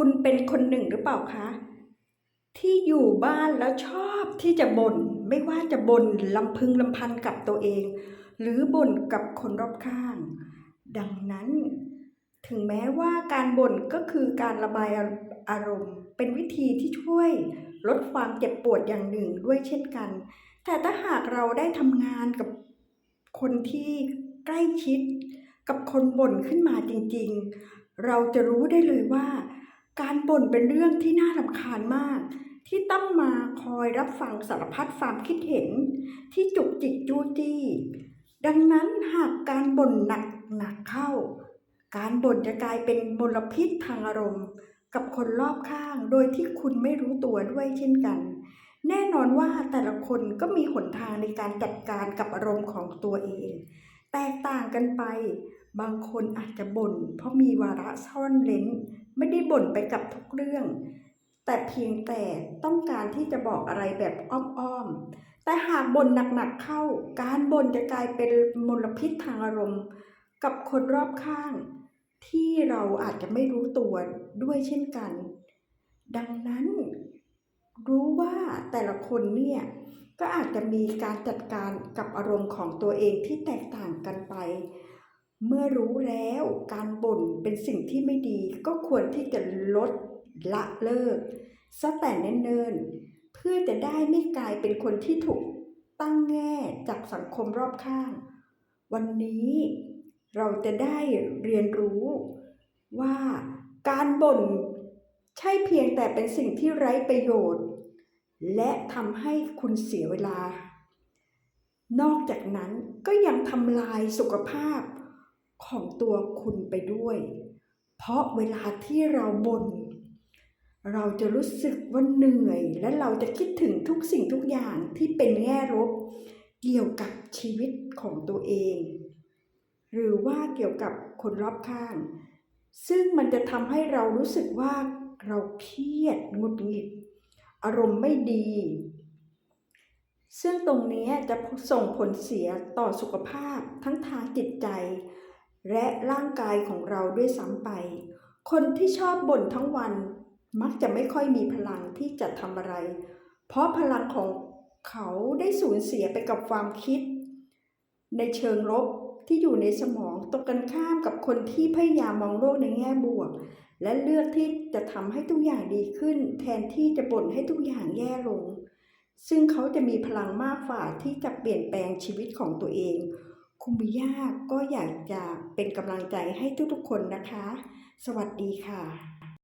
คุณเป็นคนหนึ่งหรือเปล่าคะ ที่อยู่บ้านแล้วชอบที่จะบ่นไม่ว่าจะบ่นลำพึงลำพันกับตัวเอง หรือบ่นกับคนรอบข้าง ดังนั้น ถึงแม้ว่าการบ่นก็คือการระบายอารมณ์ เป็นวิธีที่ช่วยลดความเจ็บปวดอย่างหนึ่งด้วยเช่นกัน แต่ถ้าหากเราได้ทำงานกับคนที่ใกล้ชิดกับคนบ่นขึ้นมาจริงๆ เราจะรู้ได้เลยว่า การบ่นเป็นเรื่องที่น่ารำคาญมาก ที่ต้องมาคอยรับฟังสารพัดความคิดเห็น ที่จุกจิกจู้จี้ ดังนั้นหากการบ่นหนักหนักเข้า การบ่นจะกลายเป็นมลพิษทางอารมณ์ กับคนรอบข้างโดยที่คุณไม่รู้ตัวด้วยเช่นกัน แน่นอนว่าแต่ละคนก็มีหนทางในการจัดการกับอารมณ์ของตัวเอง แตกต่างกันไป บางคนอาจจะบ่นเพราะมีวาระซ่อนเร้น ไม่ได้บ่นไปกับทุกเรื่อง แต่เพียงแต่ต้องการที่จะบอกอะไรแบบอ้อมๆ แต่หากบ่นหนักๆเข้า การบ่นจะกลายเป็นมลพิษทางอารมณ์ กับคนรอบข้าง ที่เราอาจจะไม่รู้ตัวด้วยเช่นกัน ดังนั้น รู้ว่าแต่ละคนเนี่ยก็อาจจะมีการจัดการกับอารมณ์ของตัวเองที่แตกต่างกันไป เมื่อรู้แล้วการบ่นเป็นสิ่งที่ไม่ดีก็ควรที่จะลดละเลิกซะแต่เนิ่นๆเพื่อจะได้ไม่กลายเป็นคนที่ถูกตั้งแง่จากสังคมรอบข้าง วันนี้เราจะได้เรียนรู้ว่าการบ่นใช่เพียงแต่เป็นสิ่งที่ไร้ประโยชน์ และทำให้คุณเสียเวลา นอกจากนั้นก็ยังทำลายสุขภาพ ของตัวคุณไปด้วย เพราะเวลาที่เราบน่นเราจะรู้สึกว่าเหนื่อย และเราจะคิดถึงทุกสิ่งทุกอย่างที่เป็นแง่ลบเกี่ยวกับชีวิตของตัวเอง หรือว่าเกี่ยวกับคนรอบข้าง ซึ่งมันจะทำให้เรารู้สึกว่าเราเครียดหงุดหงิด อารมณ์ไม่ดี ซึ่งตรงนี้จะส่งผลเสียต่อสุขภาพทั้งทางจิตใจ และร่างกายของเราด้วยซ้ำไป คนที่ชอบบ่นทั้งวัน มักจะไม่ค่อยมีพลังที่จะทำอะไร เพราะพลังของเขาได้สูญเสียไปกับความคิด ในเชิงลบที่อยู่ในสมองตรงกันข้ามกับคนที่พยายามมองโลกในแง่บวก และเลือกที่จะทำให้ทุกอย่างดีขึ้น แทนที่จะบ่นให้ทุกอย่างแย่ลง ซึ่งเขาจะมีพลังมากฝ่าที่จะเปลี่ยนแปลงชีวิตของตัวเอง คุณบิยาก็อยากจะเป็นกำลังใจให้ทุกๆคนนะคะ สวัสดีค่ะ